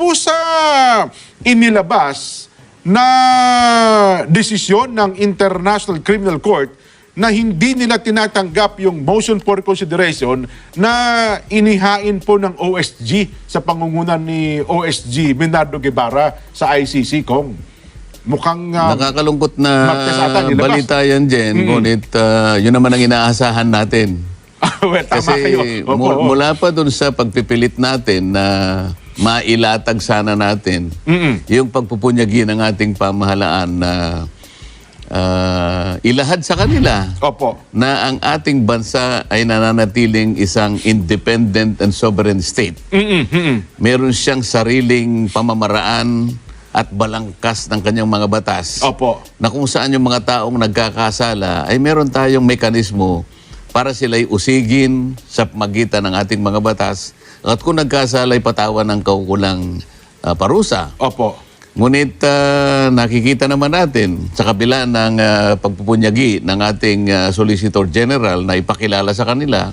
po sa inilabas na desisyon ng International Criminal Court na hindi nila tinatanggap yung motion for consideration na inihain po ng OSG sa pangungunan ni OSG Bernardo Guevara sa ICC, Kong. Mukhang ah, Nakakalungkot na balita yan, Jen. Ngunit ah, yun naman ang inaasahan natin. well, tama Kasi kayo. Opo, mu- opo. mula pa dun sa pagpipilit natin na mailatag sana natin yung pagpupunyagi ng ating pamahalaan na ah, ilahad sa kanila Opo. na ang ating bansa ay nananatiling isang independent and sovereign state. Mm-mm, mm-mm. Meron siyang sariling pamamaraan at balangkas ng kanyang mga batas Opo. na kung saan yung mga taong nagkakasala ay meron tayong mekanismo para sila'y usigin sa magitan ng ating mga batas at kung nagkasala ay patawan ng kaukulang ah, parusa. Opo. Ngunit ah, nakikita naman natin sa kabila ng ah, pagpupunyagi ng ating ah, Solicitor General na ipakilala sa kanila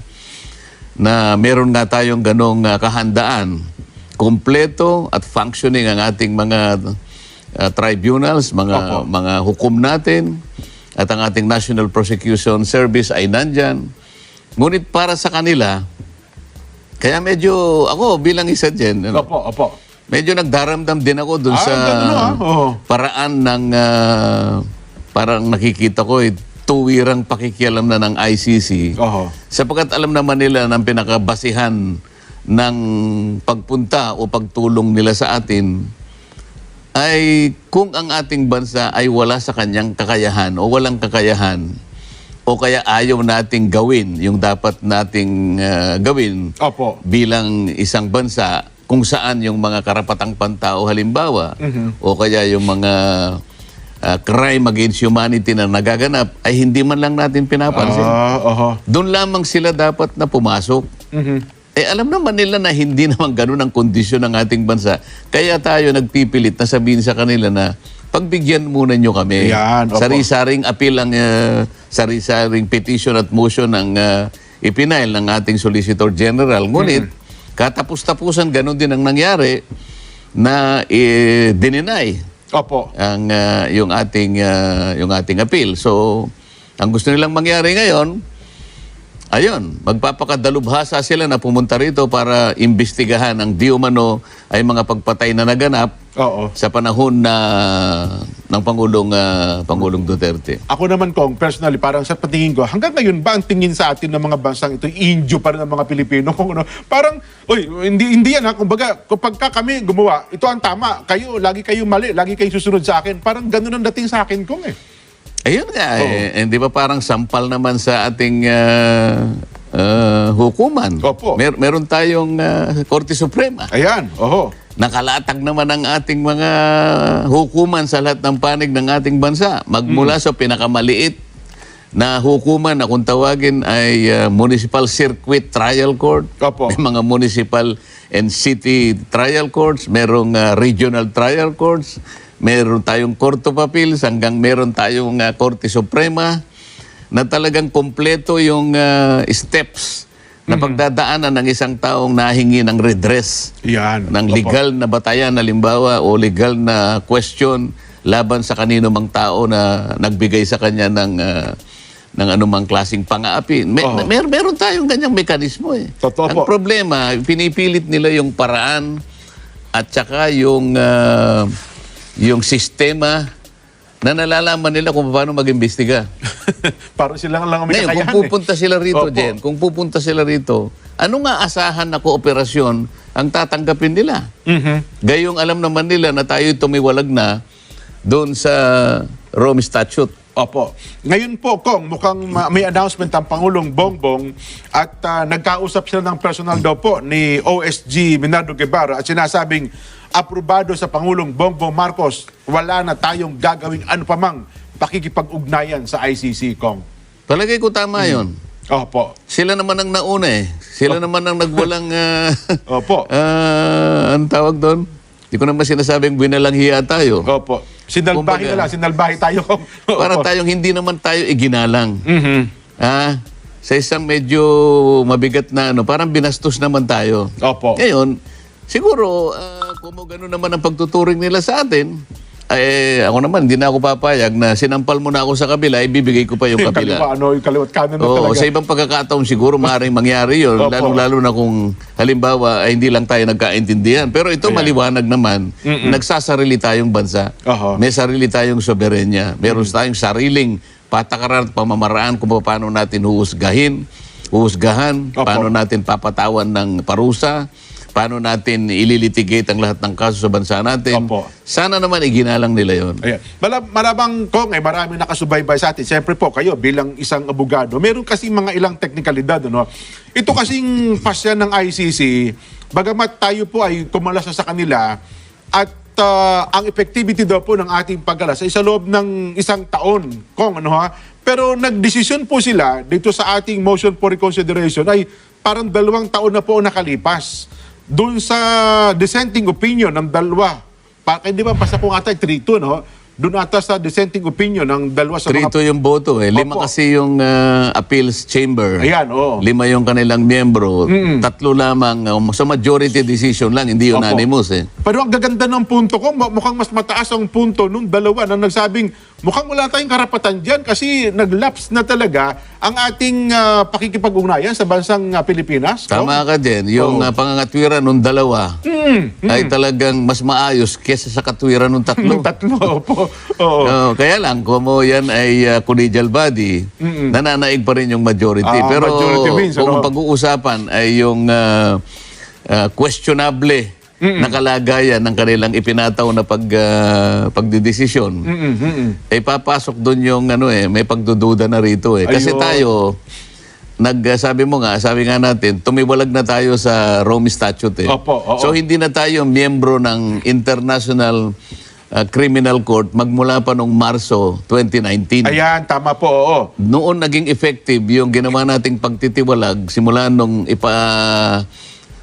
na meron nga tayong ganong ah, kahandaan, kompleto at functioning ang ating mga ah, tribunals, mga mga hukom natin at ang ating National Prosecution Service ay nandyan. Ngunit para sa kanila, kaya medyo ako bilang isa dyan, ano, Opo, opo. Medyo nagdaramdam din ako dun Ah, sa ganun, ah. Oo. paraan ng ah, parang nakikita ko eh, tuwirang pakikialam na ng ICC. Oho. Sapagkat alam naman nila ng pinakabasihan ng pagpunta o pagtulong nila sa atin ay kung ang ating bansa ay wala sa kanyang kakayahan o walang kakayahan o kaya ayaw nating gawin yung dapat nating ah, gawin Opo. bilang isang bansa kung saan yung mga karapatang pantao halimbawa o kaya yung mga ah, crime against humanity na nagaganap ay hindi man lang natin pinapansin. Ah, oho. Doon lamang sila dapat na pumasok. Eh alam naman nila na hindi naman ganun ang kondisyon ng ating bansa. Kaya tayo nagpipilit na sabihin sa kanila na pagbigyan muna nyo kami. Yan, opo. Sari-saring appeal ang ah, sari-saring petition at motion ang uh, ipinail ng ating Solicitor General. Ngunit katapos-tapusan ganun din ang nangyari na eh, dininay Opo. ang ah, yung ating ah, yung ating appeal. So, ang gusto nilang mangyari ngayon, ayun, magpapakadalubhasa sila na pumunta rito para imbestigahan ang di umano ay mga pagpatay na naganap Oo. sa panahon na ng Pangulong ah, Pangulong Duterte. Ako naman kong personally parang sa patingin ko hanggang ngayon ba ang tingin sa atin ng mga bansang ito injo pa rin ng mga Pilipino? Kung ano parang oy hindi hindi yan ha? Kumbaga kapag ka kami gumawa ito ang tama. Kayo lagi kayo mali lagi kayo susunod sa akin. Parang ganun ang dating sa akin kong eh Ayun nga, eh, hindi ba parang sampal naman sa ating ah, ah, hukuman? Opo. Mer- meron tayong ah, Korte Suprema. ayan oho Nakalatag naman ang ating mga hukuman sa lahat ng panig ng ating bansa. Magmula sa pinakamaliit na hukuman na kung tawagin ay uh, Municipal Circuit Trial Court. Opo. May mga municipal and city trial courts, merong uh, regional trial courts, meron tayong Court of Appeals, hanggang meron tayong uh, Korte Suprema na talagang kompleto yung uh, steps na pagdadaanan ng isang taong nahingi ng redress yan ng legal na batayan halimbawa o legal na question laban sa kanino mang tao na nagbigay sa kanya ng ah, ng anumang klasing pang-aapi. May, Oo. mer- meron tayong ganyang mekanismo eh. Totoo Ang po. problema, pinipilit nila yung paraan at saka yung ah, yung sistema na nalalaman nila kung paano mag-imbestiga. parang sila lang ang may Ngayon, kung eh. pupunta sila rito, Opo. Jen, kung pupunta sila rito, ano nga asahan na kooperasyon ang tatanggapin nila? Mhm. Gayong alam naman nila na tayo tumiwalag na doon sa Rome Statute. Opo. Ngayon po, Kong, mukhang ma- may announcement ang Pangulong Bongbong at ah, nagkausap sila ng personal daw po ni OSG Minardo Guevara at sinasabing aprobado sa Pangulong Bongbong Marcos, wala na tayong gagawing ano pa mang pakikipag-ugnayan sa ICC, Kong. Palagay ko tama yon. Opo. Sila naman ang nauna eh. Sila naman ang nagwalang... ah, Opo. ah, ang tawag doon? Hindi ko naman sinasabing binalang hiya tayo. Opo. Sinalbahi Kumbaga- na lang, sinalbahi tayo. Para tayong hindi naman tayo iginalang. Mhm. Ah, sa isang medyo mabigat na ano, parang binastos naman tayo. Opo. Ngayon, siguro, ah, kung mo ganun naman ang pagtuturing nila sa atin, eh, ako naman, hindi na ako papayag na sinampal mo na ako sa kabila, ibibigay ko pa yung Yung kaliwa, kabila. ano, yung kaliwat kanan na Oo, talaga. sa ibang pagkakataon siguro maaaring mangyari yun, Opo. lalong-lalo na kung halimbawa ay hindi lang tayo nagkaintindihan. Pero ito maliwanag naman, nagsasarili tayong bansa. Aha. May sarili tayong soberenya. Meron tayong sariling patakaran at pamamaraan kung paano natin huhusgahin, huhusgahan, Opo. paano natin papatawan ng parusa, paano natin ililitigate ang lahat ng kaso sa bansa natin. Opo. Sana naman iginalang nila yon. Ayan. Marabang kong, eh, marami nakasubaybay sa atin. Siyempre po, kayo bilang isang abogado, meron kasi mga ilang teknikalidad. Ano? Ito kasing pasya ng ICC, bagamat tayo po ay kumalasa sa kanila, at ah, ang effectivity daw po ng ating pag-alas ay sa loob ng isang taon. Kong, ano ha? Pero nagdesisyon po sila dito sa ating motion for reconsideration ay parang dalawang taon na po nakalipas. Doon sa dissenting opinion ng dalawa pa, hindi ba basta po ata 3-2, no? Doon ata sa dissenting opinion ng dalawa sa mga... Trito yung boto eh. Lima Opo. kasi yung ah, appeals chamber. Ayan, oo. Lima yung kanilang miyembro. Tatlo lamang. um, sa majority decision lang, hindi Opo. unanimous eh. Pero ang gaganda ng punto ko, mu- mukhang mas mataas ang punto nung dalawa na nagsabing mukhang wala tayong karapatan dyan kasi naglaps na talaga ang ating ah, pakikipag-ugnayan sa bansang ah, Pilipinas. Tama ka din. Yung Oo. ah, pangangatwiran ng dalawa ay talagang mas maayos kesa sa katwiran ng tatlo. Nung tatlo po. Oo. Oo, kaya lang, kung mo yan ay uh, collegial body, nananaig pa rin yung majority. Ah, Pero majority means, kung ano? pag-uusapan ay yung ah, ah, questionable na kalagayan ng kanilang ipinataw na pag, ah, pagdidesisyon, Mm-mm, mm-mm. eh papasok doon yung ano eh, may pagdududa na rito eh. Kasi Ayun. tayo, nag, ah, mo nga, sabi nga natin, tumiwalag na tayo sa Rome Statute eh. Opo, oo. So hindi na tayo miyembro ng International ah, Criminal Court magmula pa nung Marso 2019. Ayan, tama po, oo. Noon naging effective yung ginawa nating pagtitiwalag simula nung ipa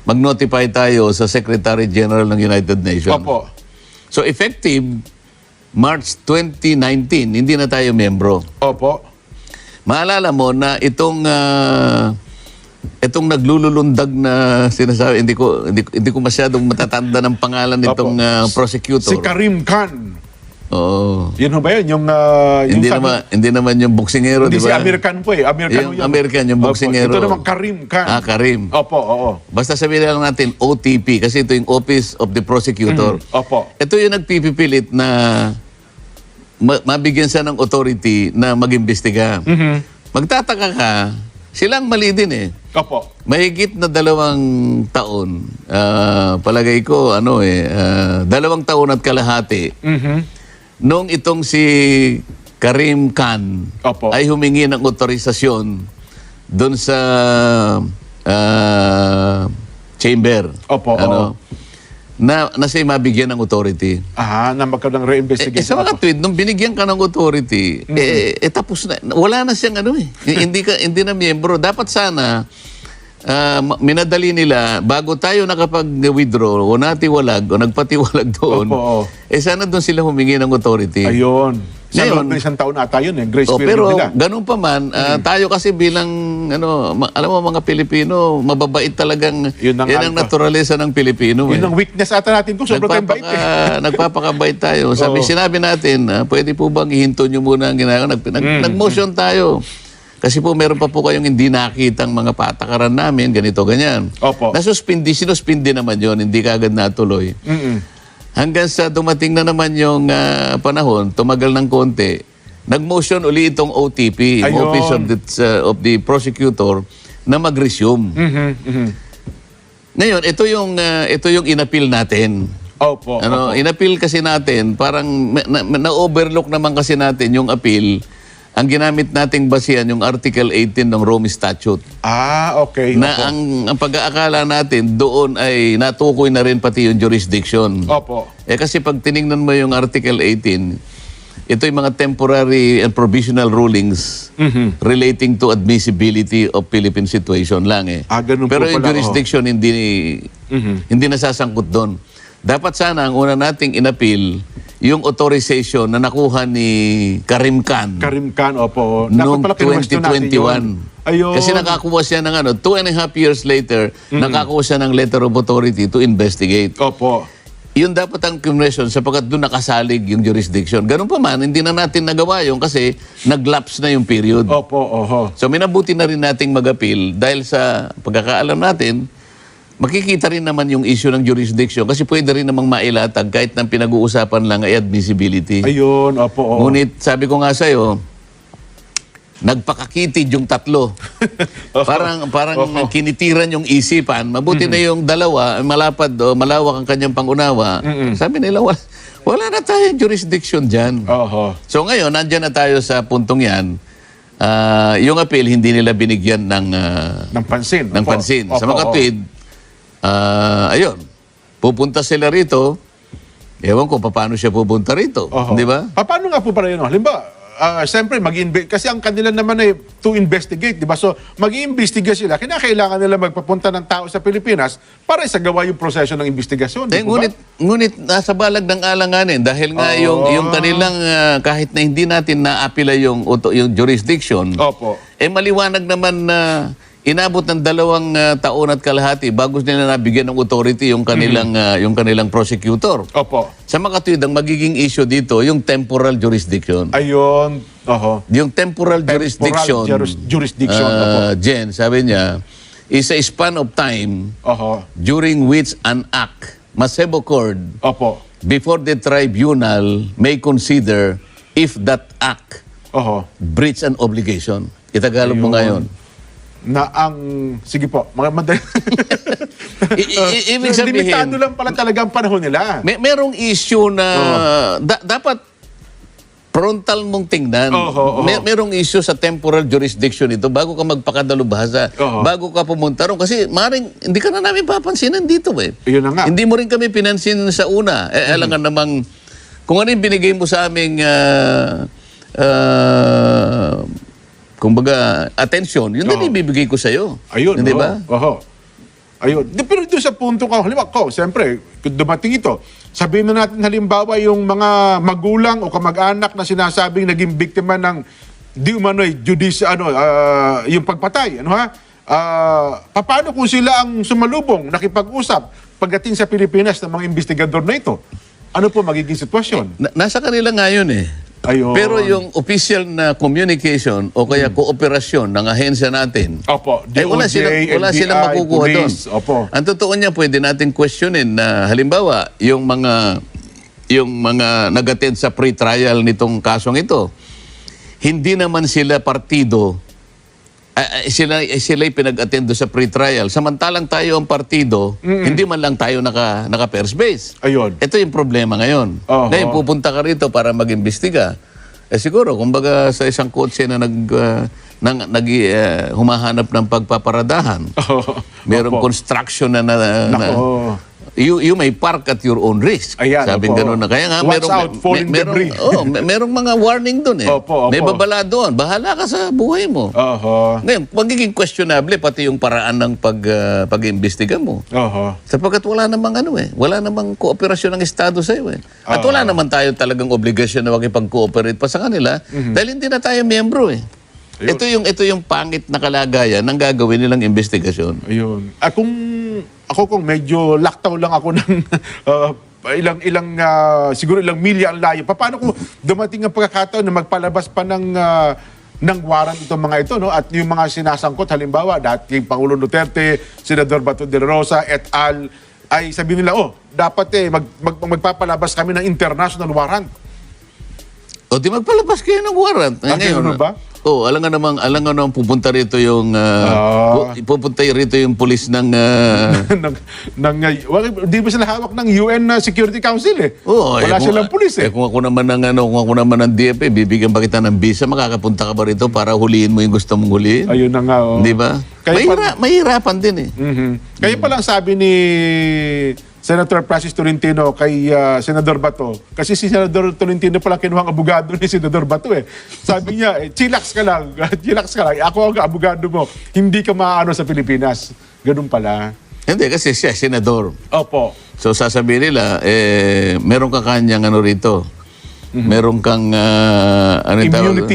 mag-notify tayo sa Secretary General ng United Nations. Opo. So effective March 2019, hindi na tayo membro. Opo. Maalala mo na itong ah, itong naglululundag na sinasabi, hindi ko hindi, ko- hindi ko masyadong matatanda ng pangalan nitong ah, prosecutor. Si Karim Khan. Oo. Yun ho ba yun? Yung, yung Hindi sabi- naman hindi naman yung boksingero, Hindi di si ba? American po eh. American Yung ho yun. American, yung Opo. boksingero. Ito naman Karim Khan. Ah, Karim. Opo, oo. Basta sabihin lang natin OTP kasi ito yung Office of the Prosecutor. Opo. Ito yung nagpipipilit na ma- mabigyan siya ng authority na mag-imbestiga. Magtataka ka, silang mali din eh. Opo. Mahigit na dalawang taon, ah, palagay ko, ano eh, ah, dalawang taon at kalahati, Mhm. Nung itong si Karim Khan Opo. ay humingi ng otorisasyon doon sa ah, chamber. Opo, Ano? Na, na siya mabigyan ng authority. Ah, na magkaroon ng Eh, eh, re-investigation. sa mga tweet, nung binigyan ka ng authority, eh, eh, tapos na. Wala na siyang ano eh. hindi, ka, hindi na miyembro. Dapat sana, ah, ma- minadali nila, bago tayo nakapag-withdraw o natiwalag o nagpatiwalag doon, Opo, eh sana doon sila humingi ng authority. Ayun. Sa Ngayon- loob ng isang taon ata yun eh. Grace Oh, period pero nila. ganun pa man, ah, tayo kasi bilang, ano, ma- alam mo mga Pilipino, mababait talagang, Yun ang yan ang alpha. naturalesa ng Pilipino. Yun eh. ang weakness ata natin kung sobrang tayong bait eh. Nagpapaka, nagpapakabait tayo. Sabi, Oo. sinabi natin, ah, pwede po bang ihinto nyo muna ang ginagawa? Nag, nag, Mm. Nag-motion tayo. Kasi po meron pa po kayong hindi nakitang mga patakaran namin, ganito, ganyan. Opo. Nasuspindi, sinuspindi naman yon hindi kagad natuloy. Mm-mm. Hanggang sa dumating na naman yung ah, panahon, tumagal ng konti, nag-motion uli itong OTP, Ayun. Office of the, uh, of the Prosecutor, na mag-resume. Mhm, mhm. Ngayon, ito yung, ah, ito yung inapil natin. Opo. Ano, inapil kasi natin, parang na- na- na-overlook naman kasi natin yung appeal. Ang ginamit nating basihan yung Article 18 ng Rome Statute. Ah, okay. Na Opo. ang, ang pag-aakala natin doon ay natukoy na rin pati yung jurisdiction. Opo. Eh kasi pag tiningnan mo yung Article 18, ito yung mga temporary and provisional rulings Mhm. relating to admissibility of Philippine situation lang eh. Ah, ganun po Pero yung pala, oh. jurisdiction hindi Mhm. hindi nasasangkot doon. Dapat sana ang una nating inappeal yung authorization na nakuha ni Karim Khan Karim Khan, opo. noong Dapat pala kinwestiyon natin 2021. yun. Ayun. Kasi nakakuha siya ng ano, two and a half years later, nakakuha siya ng letter of authority to investigate. Opo. yun dapat ang question sapagkat doon nakasalig yung jurisdiction. Ganun pa man, hindi na natin nagawa yun kasi nag-lapse na yung period. Opo, oho. So minabuti na rin nating mag-appeal dahil sa pagkakaalam natin, makikita rin naman yung issue ng jurisdiction kasi pwede rin namang mailatag kahit nang pinag-uusapan lang ay admissibility. Ayun, opo, oho. Ngunit sabi ko nga sa'yo, nagpakakitid yung tatlo. parang parang kinitiran yung isipan. Mabuti na yung dalawa, malapad o malawak ang kanyang pangunawa. Sabi nila, wala, wala na tayong jurisdiction dyan. Oho. So ngayon, nandyan na tayo sa puntong yan. Ah, yung appeal, hindi nila binigyan ng, ah, Ng pansin. ng opo. pansin. sa Opo, makatwid, ah, ayun, pupunta sila rito. Ewan ko, paano siya pupunta rito. Oho. Di ba? Pa- paano nga po pala yun? oh? Halimbawa, ah, siyempre, mag kasi ang kanila naman ay to investigate, di ba? So, mag-iimbestiga sila. Kinakailangan nila magpapunta ng tao sa Pilipinas para isagawa yung proseso ng investigasyon. Eh, po ba? ngunit, ngunit nasa balag ng alanganin dahil nga yung, yung kanilang ah, kahit na hindi natin naapila yung, yung jurisdiction, Opo. eh maliwanag naman na inabot ng dalawang ah, taon at kalahati bago nila nabigyan ng authority yung kanilang ah, yung kanilang prosecutor. Opo. Sa makatwid, ang magiging issue dito, yung temporal jurisdiction. Ayun. Oho. Yung temporal, jurisdiction, juris- jurisdiction, ah, Jen, sabi niya, is a span of time Oho. during which an act must have occurred Opo. before the tribunal may consider if that act Oho. breach an obligation. Itagalog mo ngayon. Na ang... Sige po. Mga madali. I- i- ibig sabihin- Limitado lang pala talaga ang panahon nila. May merong issue na da- dapat frontal mong tingnan. Oho, oho. May, merong issue sa temporal jurisdiction ito bago ka magpakadalubhasa, Oho. bago ka pumunta ron. Kasi maring, hindi ka na namin papansinan dito eh. Yun na nga. Hindi mo rin kami pinansin sa una. Eh, alam nga namang, kung ano yung binigay mo sa aming, ah, ah, kumbaga, attention, yun din ibibigay ko sa'yo. Ayun. Hindi ba? Oho. Ayun. Di, pero doon sa punto ko, halimbawa ko, siyempre, dumating ito, sabihin na natin halimbawa yung mga magulang o kamag-anak na sinasabing naging biktima ng di umano'y judici, ano, ah, yung pagpatay, ano ha? Ah, paano kung sila ang sumalubong, nakipag-usap pagdating sa Pilipinas ng mga investigador na ito? Ano po magiging sitwasyon? Na- nasa kanila nga yun eh. Ayun. Pero yung official na communication o kaya kooperasyon ng ahensya natin, Opo, eh, wala DOJ, silang, wala NBI, silang makukuha doon. police. Opo. Ang totoo niya, pwede natin questionin na halimbawa, yung mga yung mga nag-attend sa pre-trial nitong kasong ito, hindi naman sila partido Ah, sila sila'y pinag-attend sa pre-trial. Samantalang tayo ang partido, hindi man lang tayo naka, naka first base. Ayun. Ito yung problema ngayon. Oho. Ngayon, pupunta ka rito para mag-imbestiga. Eh siguro, kumbaga sa isang kotse na nag, ah, nang, nag, ah, humahanap ng pagpaparadahan, merong Opo. construction na, na, na Nako. You, you may park at your own risk. Ayan, Sabing opo. ganun na. Kaya nga, Watch merong, out, falling merong, debris. oh, may- merong mga warning doon eh. Opo, opo. May babala doon. Bahala ka sa buhay mo. Oho. Ngayon, magiging questionable pati yung paraan ng pag, ah, pag-imbestiga mo. Oho. Sapagkat wala namang ano eh, wala namang kooperasyon ng Estado sa iyo eh. At wala naman tayo talagang obligasyon na makipag-cooperate pa sa kanila dahil hindi na tayo miyembro eh. Ito yung ito yung pangit na kalagayan ng gagawin nilang investigasyon. Ayun. Ah, kung ako kung medyo laktaw lang ako ng ah, ilang ilang ah, siguro ilang milya ang layo. Pa- Paano kung dumating ang pagkakataon na magpalabas pa ng ah, ng warrant itong mga ito no at yung mga sinasangkot halimbawa dating Pangulo Duterte, Senador Bato de Rosa et al ay sabi nila oh dapat eh mag, mag- magpapalabas kami ng international warrant. O di magpalabas kayo ng warrant. Ah, ganun ba? Oh, alam nga namang alam nga namang pupunta rito yung ah, pu- pupunta rito yung pulis ng ah, ng, ng, wala, di ba sila hawak ng UN na Security Council eh. Oo, Wala eh, silang pulis eh. kung ako naman ng ano, kung ako naman ng DFA, bibigyan ba kita ng visa, makakapunta ka ba rito para huliin mo yung gusto mong huliin? Ayun na nga. oh. Di ba? Mahira, mahirapan din eh. Mhm. Kaya palang sabi ni Senator Francis Tolentino kay ah, Senador Bato, kasi si Senador Tolentino palang kinuhang abogado ni Senador Bato eh. Sabi niya, eh, chillax ka lang, chillax ka lang, ako ang abogado mo, hindi ka maano sa Pilipinas. Ganun pala. Hindi, kasi siya, senador. Opo. So sasabihin nila, eh, meron ka kanyang ano rito. Meron kang, ah, ano yung tawag?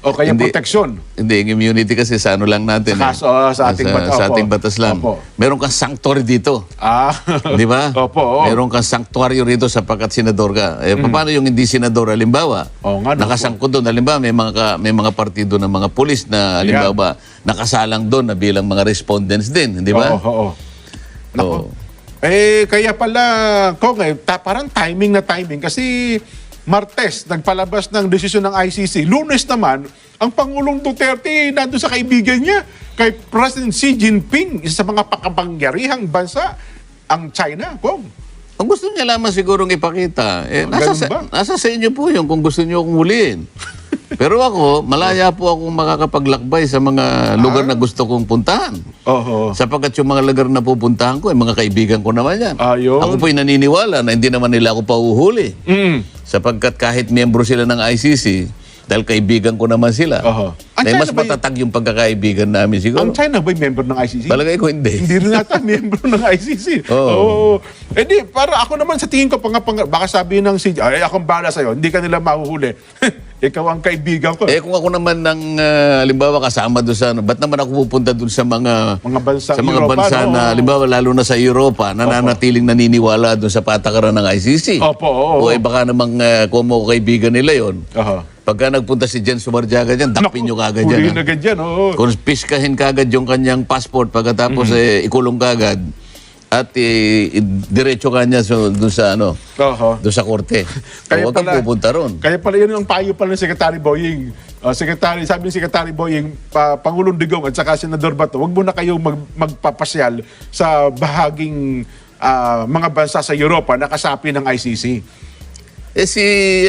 O kaya Hindi. proteksyon. Hindi, yung immunity kasi sa ano lang natin. Sa kaso, ah, sa ating Sa opo. ating batas lang. Opo. Meron kang sanctuary dito. Ah. Di ba? Opo. oo. Meron kang sanctuary rito sapagkat senador ka. Eh, paano yung hindi senador, halimbawa? Mm. Oo nga, nakasangkot doon. Halimbawa, may mga, ka- may mga partido ng mga pulis na, halimbawa, nakasalang doon na bilang mga respondents din. Di ba? Oo, oo. Nako. Oo. Eh, kaya pala, Kong, eh, ta- parang timing na timing. Kasi Martes, nagpalabas ng desisyon ng ICC. Lunes naman, ang Pangulong Duterte nandun sa kaibigan niya kay President Xi Jinping, isa sa mga pakapangyarihang bansa, ang China, Kong. Ang gusto niya lamang sigurong ipakita, eh, Oh, nasa, sa, nasa sa inyo po yun kung gusto niyo akong huliin. Pero ako, malaya po akong makakapaglakbay sa mga lugar na gusto kong puntahan. Oo. Sapagkat yung mga lugar na pupuntahan ko, ay mga kaibigan ko naman yan. Ayun. Ako po'y naniniwala na hindi naman nila ako pauhuli. Mm. Sapagkat kahit miyembro sila ng ICC, dahil kaibigan ko naman sila. Ang ay mas matatag yung pagkakaibigan namin siguro. Ang China ba'y member ng ICC? Palagay ko hindi. Hindi rin nata miyembro ng ICC. Oo. Oo. Eh di, para ako naman sa tingin ko, pang, pang, baka sabihin ng CJ, ay akong bala sa'yo, hindi ka nila mahuhuli. Ikaw ang kaibigan ko. Eh kung ako naman ng ah, halimbawa kasama doon sa ano, ba't naman ako pupunta doon sa mga Mga bansang sa mga Europa, bansa no? na halimbawa lalo na sa Europa nananatiling naniniwala doon sa patakaran ng ICC. Opo, oo. O eh baka namang uh, kung mo kaibigan nila 'yon. Aha. Pagka nagpunta si Jen Sumarjaga diyan, dakpin niyo kagad Huli yan. na ah. agad yan, oo. Kung piskahin kagad yung kanyang passport pagkatapos Mm-hmm. eh, ikulong kagad at eh, diretso kanya so, doon sa ano, Oho. doon sa korte. Kaya huwag kang pala- pupunta ron. Kaya pala yun ang payo pala ng Secretary Boying. Uh, Secretary, sabi ni Secretary Boying, pa, Pangulong Digong at saka Senador Bato, wag mo na kayo mag, magpapasyal sa bahaging ah, mga bansa sa Europa na kasapi ng ICC. Eh si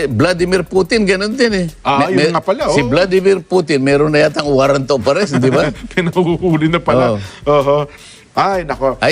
Vladimir Putin, ganun din eh. Ah, yun nga pala, Si oh. Vladimir Putin, meron na yatang warrant of arrest, di ba? Pinahuhuli na pala. Oo. Oho. Ay, nako. Ay,